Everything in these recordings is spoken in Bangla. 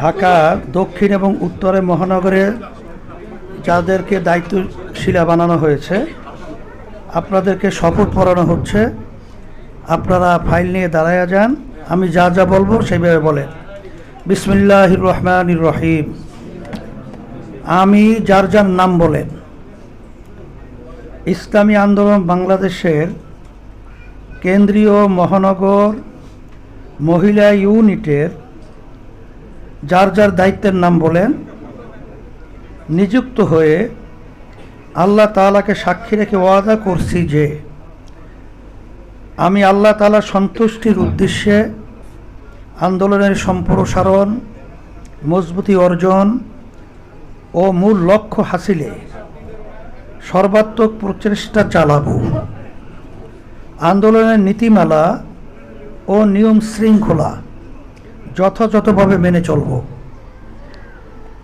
ঢাকা, দক্ষিণ এবং উত্তরে মহানগরে যাদেরকে দায়িত্বশীলা বানানো হয়েছে, আপনাদেরকে শপথ পড়ানো হচ্ছে। আপনারা ফাইল নিয়ে দাঁড়ায়া যান, আমি যা যা বলব সেইভাবে বলেন। বিসমিল্লাহ রহমান রহিম। আমি যার যার নাম বলেন। ইসলামী আন্দোলন বাংলাদেশের কেন্দ্রীয় মহানগর মহিলা ইউনিটের যার যার দায়িত্বের নাম বলেন, নিযুক্ত হয়ে আল্লাহ তালাকে সাক্ষী রেখে ওয়াদা করছি যে, আমি আল্লাহ তালা সন্তুষ্টির উদ্দেশ্যে আন্দোলনের সম্প্রসারণ, মজবুতি অর্জন ও মূল লক্ষ্য হাসিলে সর্বাত্মক প্রচেষ্টা চালাবো। আন্দোলনের নীতিমালা ও নিয়ম শৃঙ্খলা যথাযথভাবে মেনে চলব।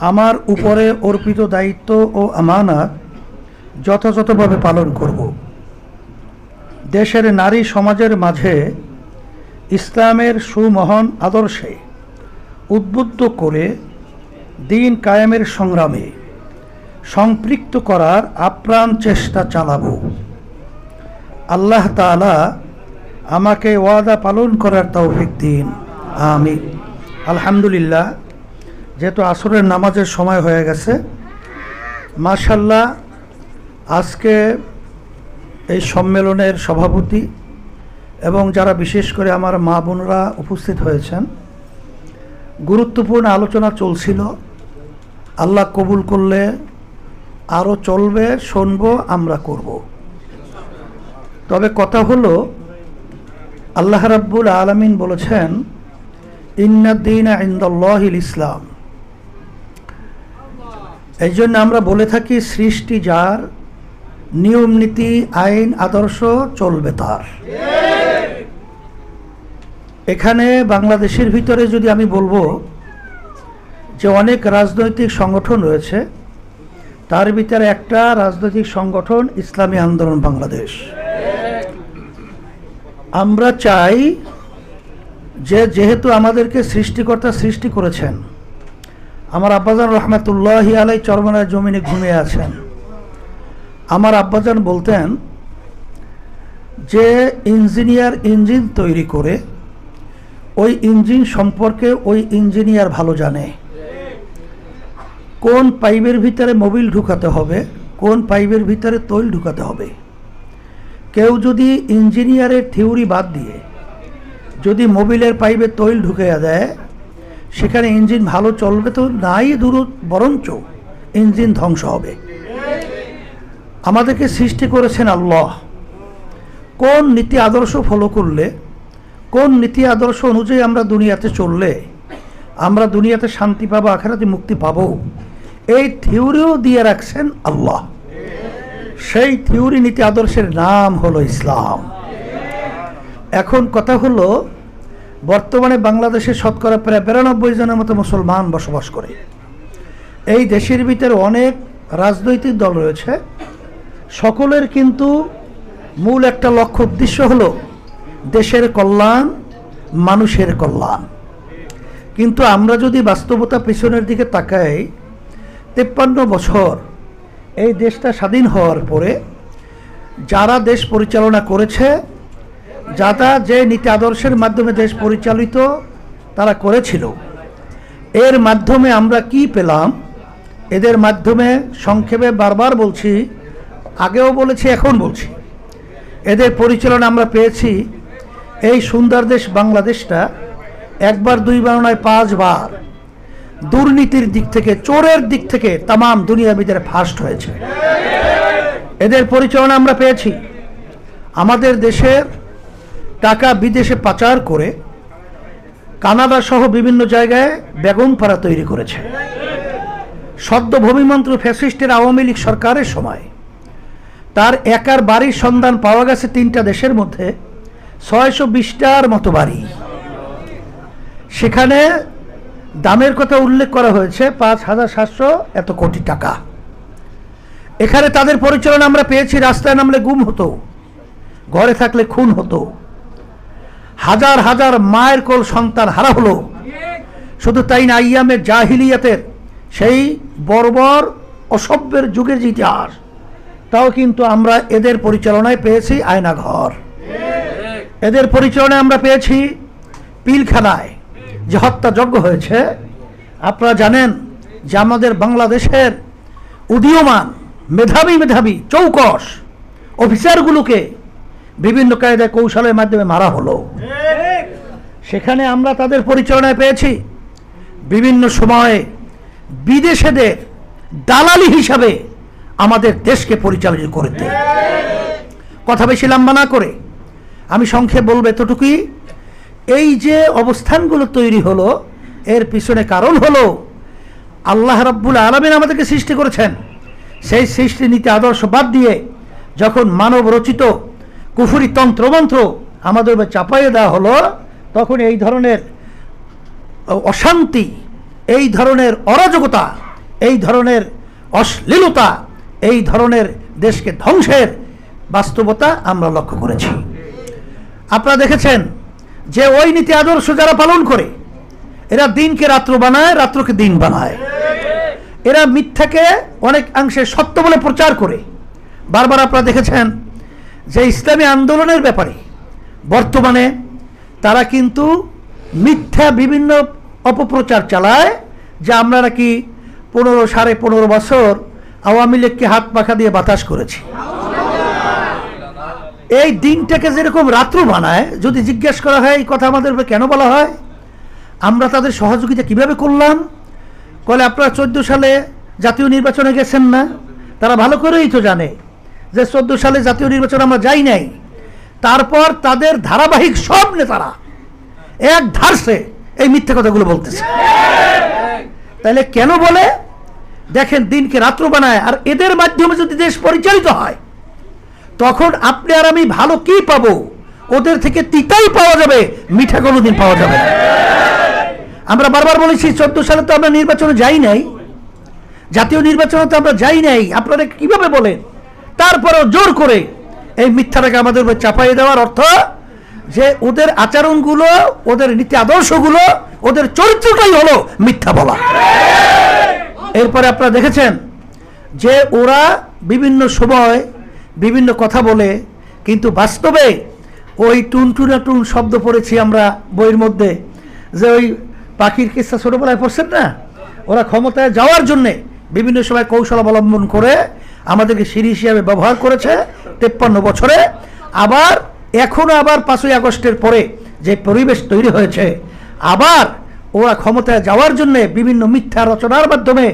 আমার উপরে অর্পিত দায়িত্ব ও আমানত যথাযথভাবে পালন করব। দেশের নারী সমাজের মাঝে ইসলামের সুমহান আদর্শে উদ্বুদ্ধ করে দিন কায়েমের সংগ্রামে সম্পৃক্ত করার আপ্রাণ চেষ্টা চালাবো। আল্লাহ তাআলা আমাকে ওয়াদা পালন করার তৌফিক দিন। আমি আলহামদুলিল্লাহ, যেহেতু আসরের নামাজের সময় হয়ে গেছে মাশাল্লাহ আজকে এই সম্মেলনের সভাপতি এবং যারা বিশেষ করে আমার মা বোনরা উপস্থিত হয়েছেন, গুরুত্বপূর্ণ আলোচনা চলছিল। আল্লাহ কবুল করলে আরও চলবে, শুনব, আমরা করব। তবে কথা হলো, আল্লাহ রাব্বুল আলমিন বলেছেন ইসলাম। এই জন্য আমরা বলে থাকি, সৃষ্টি যার, নিয়ম নীতি, আইন, আদর্শ চলবে তার। এখানে বাংলাদেশের ভিতরে যদি আমি বলব যে অনেক রাজনৈতিক সংগঠন রয়েছে, তার ভিতরে একটা রাজনৈতিক সংগঠন ইসলামী আন্দোলন বাংলাদেশ। আমরা চাই যে যেহেতু আমাদেরকে সৃষ্টিকর্তা সৃষ্টি করেছেন, আমার আব্বাজান রহমাতুল্লাহ আলাই চরমনার জমিনে ঘুমিয়ে আছেন। আমার আব্বাজান বলতেন, যে ইঞ্জিনিয়ার ইঞ্জিন তৈরি করে, ওই ইঞ্জিন সম্পর্কে ওই ইঞ্জিনিয়ার ভালো জানে। কোন পাইপের ভিতরে মোবিল ঢুকাতে হবে, কোন পাইপের ভিতরে তৈল ঢুকাতে হবে। কেউ যদি ইঞ্জিনিয়ারের থিওরি বাদ দিয়ে যদি মোবিলের পাইপে তৈল ঢুকে দেয় সেখানে ইঞ্জিন ভালো চলবে তো নাই দূর, বরঞ্চ ইঞ্জিন ধ্বংস হবে। আমাদেরকে সৃষ্টি করেছেন আল্লাহ। কোন নীতি আদর্শ ফলো করলে, কোন নীতি আদর্শ অনুযায়ী আমরা দুনিয়াতে চললে, আমরা দুনিয়াতে শান্তি পাবো, আখেরাতে মুক্তি পাবো, এই থিওরিও দিয়ে রাখছেন আল্লাহ। সেই থিওরি নীতি আদর্শের নাম হলো ইসলাম। এখন কথা হলো, বর্তমানে বাংলাদেশে শতকরা প্রায় বিরানব্বই জনের মতো মুসলমান বসবাস করে। এই দেশের ভিতরে অনেক রাজনৈতিক দল রয়েছে। সকলের কিন্তু মূল একটা লক্ষ্য, উদ্দেশ্য হলো দেশের কল্যাণ, মানুষের কল্যাণ। কিন্তু আমরা যদি বাস্তবতা পেছনের দিকে তাকাই, তেপ্পান্ন বছর এই দেশটা স্বাধীন হওয়ার পরে যারা দেশ পরিচালনা করেছে যারা যে নীতি আদর্শের মাধ্যমে দেশ পরিচালিত তারা করেছিল, এর মাধ্যমে আমরা কি পেলাম? এদের মাধ্যমে সংক্ষেপে বারবার বলছি, আগেও বলেছি, এখন বলছি। এদের পরিচালনা আমরা পেয়েছি, এই সুন্দর দেশ বাংলাদেশটা একবার দুইবার নয়, পাঁচবার। দুর্নীতির দিক থেকে, চোরের দিক থেকে তাম দুনিয়ার ভিতরে ফার্স্ট হয়েছে। এদের পরিচালনা আমরা পেয়েছি। আমাদের দেশের টাকা বিদেশে পাচার করে কানাডা সহ বিভিন্ন জায়গায় বেগম পাড়া তৈরি করেছে। সদ্য ভূমিমন্ত্র ফ্যাসিস্টের আওয়ামী লীগ সরকারের সময় তার একার বাড়ির সন্ধান পাওয়া গেছে তিনটা দেশের মধ্যে, ছয়শো বিশটার মতো বাড়ি। সেখানে দামের কথা উল্লেখ করা হয়েছে, পাঁচ হাজার সাতশো এত কোটি টাকা। এখানে তাদের পরিচালনা আমরা পেয়েছি, রাস্তায় নামলে গুম হতো, ঘরে থাকলে খুন হতো। হাজার হাজার মায়ের কোল সন্তান হারা হলো। শুধু তাই না, আইয়ামে জাহিলিয়াতের সেই বর্বর অসভ্যের যুগের যে ইতিহাস, তাও কিন্তু আমরা এদের পরিচালনায় পেয়েছি আয়নাঘর। এদের পরিচালনায় আমরা পেয়েছি পিলখানায়, যে হত্যাযজ্ঞ হয়েছে। আপনারা জানেন যে আমাদের বাংলাদেশের উদীয়মান, মেধাবী মেধাবী, চৌকস অফিসারগুলোকে বিভিন্ন কায়দায় কৌশলের মাধ্যমে মারা হলো। সেখানে আমরা তাদের পরিচালনায় পেয়েছি। বিভিন্ন সময়ে বিদেশেদের দালালি হিসাবে আমাদের দেশকে পরিচালিত করতে। কথা বেশি লম্বা না করে। আমি সংক্ষেপ বলব এতটুকুই। এই যে অবস্থানগুলো তৈরি হলো, এর পিছনে কারণ হলো, আল্লাহ রাব্বুল আলমিন আমাদেরকে সৃষ্টি করেছেন। সেই সৃষ্টি নীতি আদর্শ বাদ দিয়ে যখন মানব রচিত কুফুরি তন্ত্রমন্ত্র আমাদের উপর চাপাইয়ে দেওয়া হলো, তখন এই ধরনের অশান্তি, এই ধরনের অরাজকতা, এই ধরনের অশ্লীলতা, এই ধরনের দেশকে ধ্বংসের বাস্তবতা আমরা লক্ষ্য করেছি। আপনারা দেখেছেন যে ওই নীতি আদর্শ যারা পালন করে, এরা দিনকে রাত্র বানায়, রাত্রকে দিন বানায়। এরা মিথ্যাকে অনেক অংশে সত্য বলে প্রচার করে। বারবার আপনারা দেখেছেন যে ইসলামী আন্দোলনের ব্যাপারে বর্তমানে তারা কিন্তু মিথ্যা বিভিন্ন অপপ্রচার চালায়, যে আমরা নাকি পনেরো সাড়ে পনেরো বছর আওয়ামী লীগকে হাত পাখা দিয়ে বাতাস করেছি। এই দিনটাকে যেরকম রাত্র বানায়, যদি জিজ্ঞেস করা হয় এই কথা আমাদের কেন বলা হয়, আমরা তাদের সহযোগিতা কীভাবে করলাম? বলে আপনারা চোদ্দ সালে জাতীয় নির্বাচনে গেছেন না? তারা ভালো করেই তো জানে। যে চোদ্দ সালে জাতীয় নির্বাচন আমরা যাই নাই, তারপর তাদের ধারাবাহিক সব নেতারা এক ধারসে এই মিথ্যে কথাগুলো বলতেছে। তাহলে কেন বলে? দেখেন দিনকে রাত্র বানায়, আর এদের মাধ্যমে যদি দেশ পরিচালিত হয়, তখন আপনি আর আমি ভালো কি পাবো? ওদের থেকে তিতাই পাওয়া যাবে, মিঠা কোনোদিন পাওয়া যাবে আমরা বারবার বলেছি, চোদ্দ সালে তো আমরা নির্বাচনে যাই নাই, জাতীয় নির্বাচনে তো আমরা যাই নাই। আপনারা কীভাবে বলেন? তারপরেও জোর করে এই মিথ্যাটাকে আমাদের উপর চাপাইয়ে দেওয়ার অর্থ যে ওদের আচরণগুলো, ওদের নীতি আদর্শগুলো, ওদের চরিত্রটাই হলো মিথ্যা বলা। এরপরে আপনারা দেখেছেন যে ওরা বিভিন্ন সময় বিভিন্ন কথা বলে, কিন্তু বাস্তবে ওই টুনটুনা টুন শব্দ পড়েছি আমরা বইয়ের মধ্যে যে ওই পাখির কিস্তা ছোটোবেলায় পড়ছেন না? ওরা ক্ষমতায় যাওয়ার জন্যে বিভিন্ন সময় কৌশল অবলম্বন করে আমাদেরকে সিঁড়ি হিসাবে ব্যবহার করেছে তেপ্পান্ন বছরে। আবার এখনও আবার পাঁচই আগস্টের পরে যে পরিবেশ তৈরি হয়েছে, আবার ওরা ক্ষমতায় যাওয়ার জন্য বিভিন্ন মিথ্যা রচনার মাধ্যমে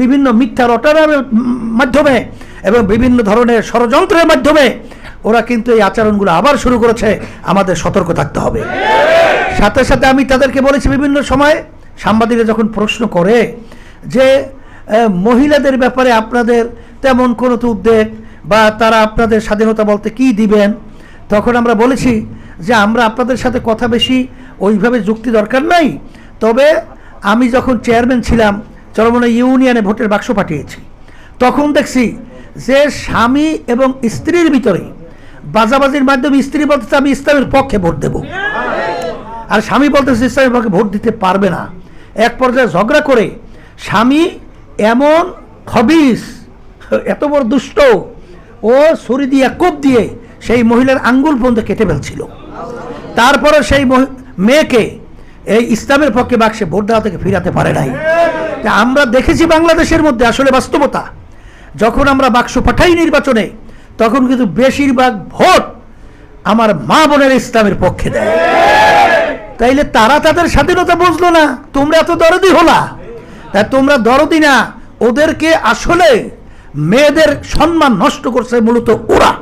বিভিন্ন মিথ্যা রচনার মাধ্যমে এবং বিভিন্ন ধরনের ষড়যন্ত্রের মাধ্যমে ওরা কিন্তু এই আচরণগুলো আবার শুরু করেছে। আমাদের সতর্ক থাকতে হবে। সাথে সাথে আমি তাদেরকে বলেছি বিভিন্ন সময় সাংবাদিকরা যখন প্রশ্ন করে যে মহিলাদের ব্যাপারে আপনাদের তেমন কোনো তো উদ্বেগ বা তারা আপনাদের স্বাধীনতা বলতে কি দিবেন? তখন আমরা বলেছি যে আমরা আপনাদের সাথে কথা বেশি, ওইভাবে যুক্তি দরকার নাই। তবে আমি যখন চেয়ারম্যান ছিলাম চরমনে ইউনিয়নে ভোটের বাক্স পাঠিয়েছি। তখন দেখছি যে স্বামী এবং স্ত্রীর ভিতরে বাজাবাজির মাধ্যমে স্ত্রী বলতেছে, আমি ইসলামের পক্ষে ভোট দেবো। আর স্বামী বলতেছে, ইসলামের পক্ষে ভোট দিতে পারবে না। এক পর্যায়ে ঝগড়া করে স্বামী এমন খবিস এত বড় দুষ্ট। ও ছুরি দিয়ে, কোপ দিয়ে সেই মহিলার আঙ্গুল পর্যন্ত কেটে ফেলছিল। তারপরে সেই মেয়েকে এই ইসলামের পক্ষে বাক্সে ভোট দেওয়া থেকে ফিরাতে পারে নাই। তা আমরা দেখেছি বাংলাদেশের মধ্যে আসলে বাস্তবতা। যখন আমরা বাক্স পাঠাই নির্বাচনে, তখন কিন্তু বেশিরভাগ ভোট আমার মা বোনের ইসলামের পক্ষে দেয়। তাইলে তারা তাদের স্বাধীনতা বুঝলো না, তোমরা এত দরদি হলা। তোমরা দরদি না, ওদেরকে আসলে মেয়েদের সম্মান নষ্ট করছে মূলত ওরা।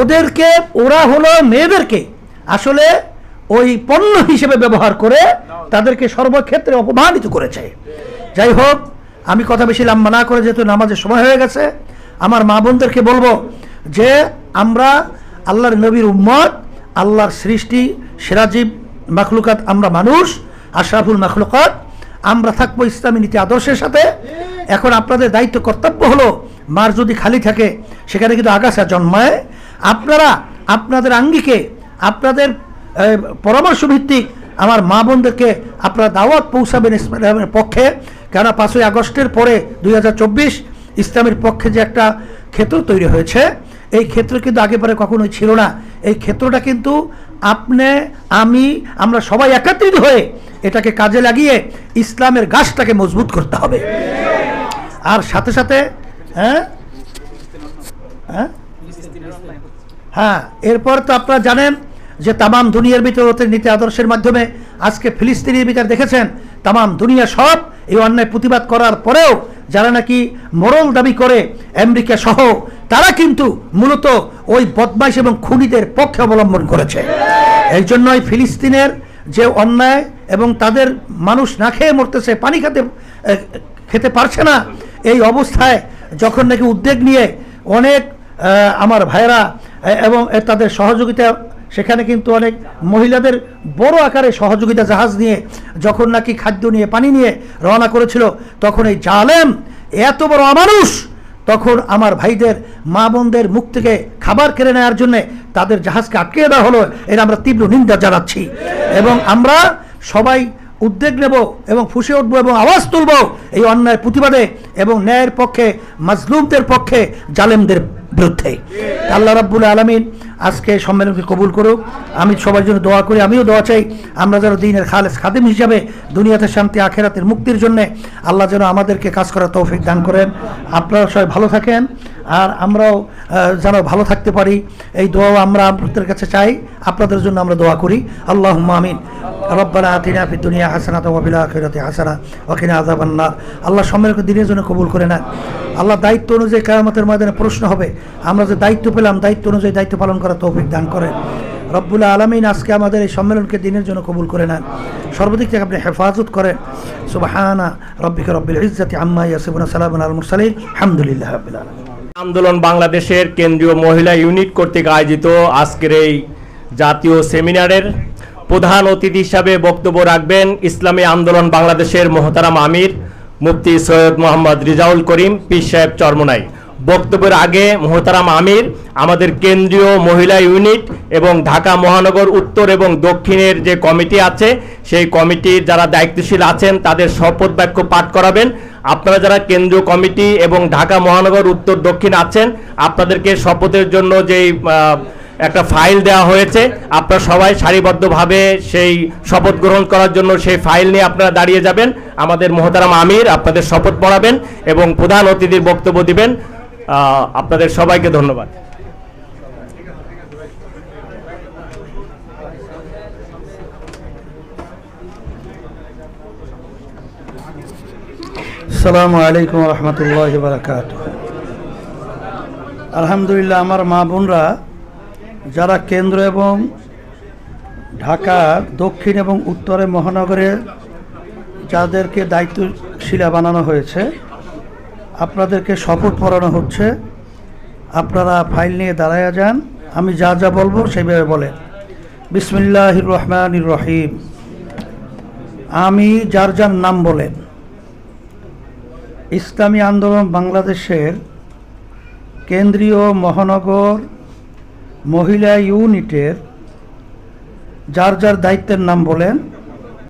ওদেরকে, ওরা হলো মেয়েদেরকে আসলে ওই পণ্য হিসেবে ব্যবহার করে তাদেরকে সর্বক্ষেত্রে অপমানিত করেছে। যাই হোক, আমি কথা বেশি লম্বা না করে যেহেতু নামাজের সময় হয়ে গেছে, আমার মা বোনদেরকে বলব যে আমরা আল্লাহর নবীর উম্মত, আল্লাহর সৃষ্টি সেরাজীব মাখলুকাত আমরা মানুষ, আশরাফুল মাখলুকাত, আমরা থাকব ইসলামী নীতি আদর্শের সাথে। এখন আপনাদের দায়িত্ব, কর্তব্য হলো, মার যদি খালি থাকে, সেখানে কিন্তু আগাছা জন্মায়। আপনারা, আপনাদের আঙ্গিকে, আপনাদের পরামর্শ ভিত্তিক আমার মা বোনদেরকে আপনারা দাওয়াত পৌঁছাবেন ইসলামের পক্ষে। কেন পাঁচই আগস্টের পরে দুই হাজার চব্বিশ ইসলামের পক্ষে যে একটা ক্ষেত্র তৈরি হয়েছে, এই ক্ষেত্র কিন্তু আগে পরে কখনোই ছিল না। এই ক্ষেত্রটা কিন্তু আপনি, আমি, আমরা সবাই একত্রিত হয়ে এটাকে কাজে লাগিয়ে ইসলামের গাছটাকে মজবুত করতে হবে। আর সাথে সাথে হ্যাঁ? হ্যাঁ? হ্যাঁ এরপর তো আপনারা জানেন যে তামাম দুনিয়ার ভিতরে নীতি আদর্শের মাধ্যমে আজকে ফিলিস্তিনের বিচার দেখেছেন। তামাম দুনিয়া সব এই অন্যায় প্রতিবাদ করার পরেও যারা নাকি মরল দাবি করে আমেরিকা সহ, তারা কিন্তু মূলত ওই বদমাইশ এবং খুনিদের পক্ষে অবলম্বন করেছে। এই জন্যই ফিলিস্তিনের যে অন্যায় এবং তাদের মানুষ না খেয়ে মরতেছে, পানি খেতে খেতে পারছে না এই অবস্থায় যখন নাকি উদ্যোগ নিয়ে অনেক আমার ভাইয়েরা, এ- এবং তাদের সহযোগিতা, সেখানে কিন্তু অনেক মহিলাদের বড় আকারে সহযোগিতা, জাহাজ নিয়ে যখন নাকি খাদ্য নিয়ে, পানি নিয়ে রওনা করেছিল, তখন এই জালেম এত বড় অমানুষ, তখন আমার ভাইদের, মা বোনদের মুখ থেকে খাবার কেড়ে নেওয়ার জন্য তাদের জাহাজকে আটকে দেওয়া হলো। এর আমরা তীব্র নিন্দা জানাচ্ছি। এবং আমরা সবাই উদ্যোগ নেব এবং ফুসে উঠবো এবং আওয়াজ তুলব এই অন্যায় প্রতিবাদে এবং ন্যায়ের পক্ষে, মাজলুমদের পক্ষে, জালেমদের বিরুদ্ধে। আল্লাহ রাব্বুল আলমিন আজকে সম্মেলনকে কবুল করুক। আমি সবার জন্য দোয়া করি, আমিও দোয়া চাই, আমরা যেন দিনের খালেস খাদিম হিসাবে দুনিয়াতে শান্তি, আখেরাতের মুক্তির জন্য আল্লাহ যেন আমাদেরকে কাজ করার তৌফিক দান করেন। আপনারা সবাই ভালো থাকেন, আর আমরাও যেন ভালো থাকতে পারি। এই দোয়াও আমরা আপনাদের কাছে চাই, আপনাদের জন্য আমরা দোয়া করি। আল্লাহ আমিন। রব্বানা আতিনা ফিদ দুনিয়া হাসানাত ওয়া ফিল আখিরাতি হাসানা ওয়া কিনা আযাবান নার আল্লাহ সম্মেলনকে দিনের জন্য কবুল করে নেন। আল্লাহ দায়িত্ব অনুযায়ী কিয়ামতের ময়দানে প্রশ্ন হবে, আমরা যে দায়িত্ব পেলাম, দায়িত্ব অনুযায়ী দায়িত্ব পালন করার তৌফিক দান করেন। রব্বুল আলমিন আজকে আমাদের এই সম্মেলনকে দিনের জন্য কবুল করে নেন। সর্বদিক থেকে আপনি হেফাজত করেন। সুবহানা রব্বিকা রব্বিল ইজ্জাতি আম্মা ইয়াসিফুনা, সালামুন আল মুরসালিন। হামদুলিল্লাহ রাব্বিল আলামিন। আন্দোলন বাংলাদেশের কেন্দ্রীয় মহিলা ইউনিট কর্তৃক আয়োজিত আজকের এই জাতীয় সেমিনারের প্রধান অতিথি হিসাবে বক্তব্য রাখবেন ইসলামী আন্দোলন বাংলাদেশের মোহতারাম আমির, মুফতি সৈয়দ মোহাম্মদ রিজাউল করিম, পীর সাহেব চরমনাই। বক্তব্যের আগে মোহতারাম আমির, আমাদের কেন্দ্রীয় মহিলা ইউনিট এবং ঢাকা মহানগর উত্তর এবং দক্ষিণের যে কমিটি আছে, সেই কমিটির যারা দায়িত্বশীল আছেন, তাদের শপথ বাক্য পাঠ করাবেন। আপনারা যারা কেন্দ্রীয় কমিটি এবং ঢাকা মহানগর উত্তর দক্ষিণ আছেন, আপনাদেরকে শপথের জন্য যেই একটা ফাইল দেওয়া হয়েছে, আপনারা সবাই সারিবদ্ধভাবে সেই শপথ গ্রহণ করার জন্য সেই ফাইল নিয়ে আপনারা দাঁড়িয়ে যাবেন। আমাদের মোহতারাম আমির আপনাদের শপথ পড়াবেন এবং প্রধান অতিথির বক্তব্য দিবেন। আপনাদের সবাইকে ধন্যবাদ। আসসালামু আলাইকুম রহমতুল্লাহ বারাকাত আলহামদুলিল্লাহ, আমার মা বোনরা যারা কেন্দ্র এবং ঢাকার দক্ষিণ এবং উত্তরে মহানগরে যাদেরকে দায়িত্বশীলা বানানো হয়েছে আপনাদেরকে শপথ পড়ানো হচ্ছে। আপনারা ফাইল নিয়ে দাঁড়ায়া যান। আমি যা যা বলব সেইভাবে বলেন। বিসমিল্লাহ রহমান রহিম। আমি যার যার নাম বলেন। ইসলামী আন্দোলন বাংলাদেশের কেন্দ্রীয় মহানগর মহিলা ইউনিটের যার যার দায়িত্বের নাম বলেন।